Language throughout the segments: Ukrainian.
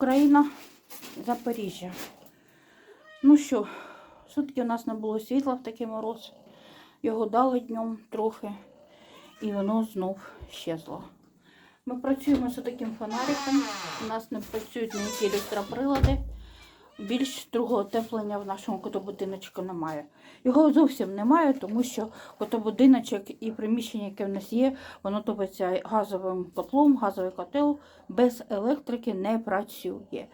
Україна, Запоріжжя. Ну що, сутки у нас не було світла в такий мороз. Його дали днем трохи, і воно знов щезло. Ми працюємо з таким фонариком. У нас не працюють ніякі електроприлади. Більш другого теплення в нашому котобудиночку немає. Його зовсім немає, тому що котобудиночок і приміщення, яке в нас є, воно топиться газовим котлом, газовий котел без електрики не працює.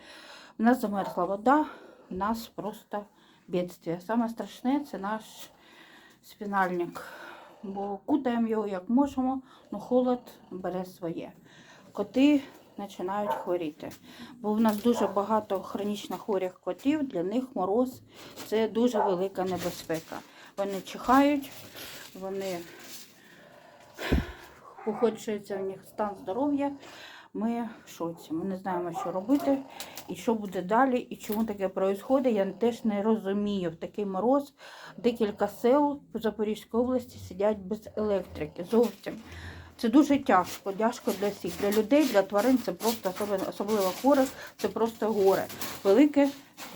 У нас замерзла вода, у нас просто бідствие. Саме страшне це наш спінальник. Бо кутаємо його як можемо, але холод бере своє. Коти починають хворіти. Бо в нас дуже багато хронічно хворих котів, для них мороз це дуже велика небезпека. Вони чихають, вони погоджується в них стан здоров'я. Ми в шоці. Ми не знаємо, що робити і що буде далі, і чому таке відбувається. Я теж не розумію. В такий мороз декілька сел в Запорізькій області сидять без електрики. Зовсім. Це дуже тяжко, тяжко для всіх. Для людей, для тварин це просто особливо, хворих, це просто горе. Велике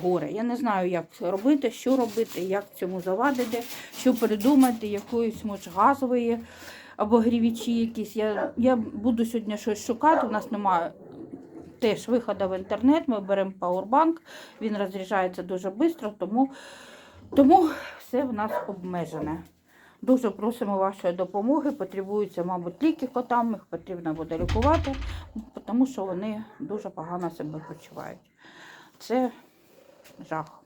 горе. Я не знаю, як це робити, що робити, як цьому завадити, що придумати, якоїсь може газової або грівічі якісь. Я, я буду сьогодні щось шукати. У нас немає теж виходу в інтернет. Ми беремо пауербанк, він розряджається дуже швидко, тому, тому все в нас обмежене. Дуже просимо вашої допомоги. Потребуються, мабуть, ліки котам, їх потрібно буде лікувати, тому що вони дуже погано себе почувають. Це жах.